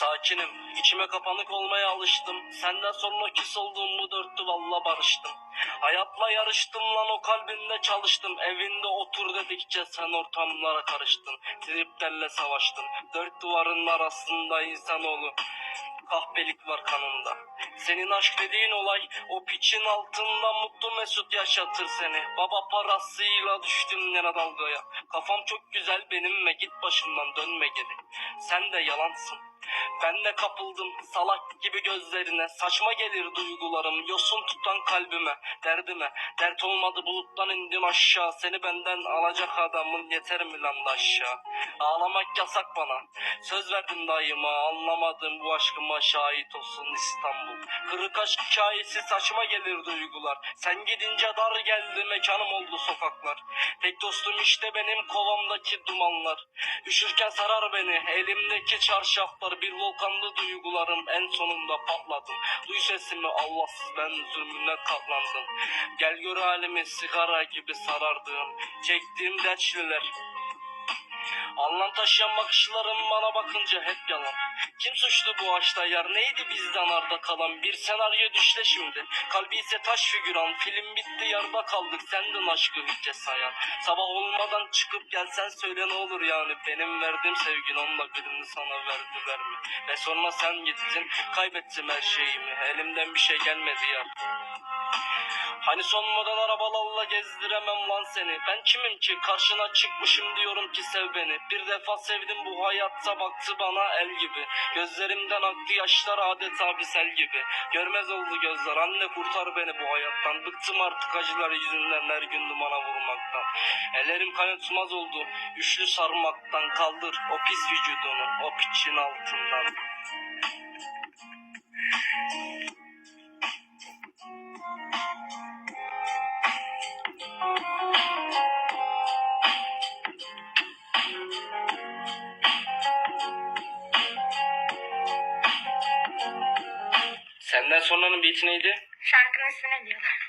Sakinim, içime kapanık olmaya alıştım. Senden sonra küs olduğumu dörttü valla barıştım. Hayatla yarıştım lan o kalbinde çalıştım. Evinde otur dedikçe sen ortamlara karıştın. Triplerle savaştın. Dört duvarın arasında insanoğlu. Kahpelik var kanında. Senin aşk dediğin olay o piçin altında mutlu mesut yaşatır seni. Baba parasıyla düştüm yine dalgaya. Kafam çok güzel benimle git başımdan dönme geri. Sen de yalansın. Ben de kapıldım salak gibi gözlerine Saçma gelir duygularım yosun tutan kalbime Derdime dert olmadı buluttan indim aşağı Seni benden alacak adamın yeter mi lan da aşağı Ağlamak yasak bana Söz verdin dayıma anlamadım bu aşkıma şahit olsun İstanbul. Kırık aşk hikayesi saçma gelir duygular. Sen gidince dar geldi mekanım oldu sokaklar. Tek dostum işte benim kovamdaki dumanlar. Üşürken sarar beni elimdeki çarşaflar. Bir volkanlı duygularım en sonunda patladım. Duy sesimi Allahsız ben zulmüne katlandım. Gel gör halimi sigara gibi sarardığım Çektiğim dertçiler Anlam taşıyan bakışların bana bakınca hep yalan. Kim suçlu bu aşkta yar neydi bizden arda kalan bir senaryo düşle şimdi. Kalbi ise taş figüran film bitti yarıda kaldık sendin aşkı hücce sayan. Sabah olmadan çıkıp gelsen söyle ne olur yani benim verdiğim sevgin onunla birini sana verdi verme. Ve sonra sen gittin kaybettim her şeyimi elimden bir şey gelmedi ya. Hani son model arabalarla gezdiremem lan seni. Ben kimim ki? Karşına çıkmışım diyorum ki sev beni. Bir defa sevdim bu hayatta baktı bana el gibi. Gözlerimden aktı yaşlar adeta bir sel gibi. Görmez oldu gözler. Anne kurtar beni bu hayattan. Bıktım artık acılar yüzünden her gün dumana vurmaktan. Ellerim kan tutmaz oldu. Üçlü sarmaktan Kaldır o pis vücudunu o piçin altından Senden sonranın beat'i neydi? Şarkının ismi ne diyorlar?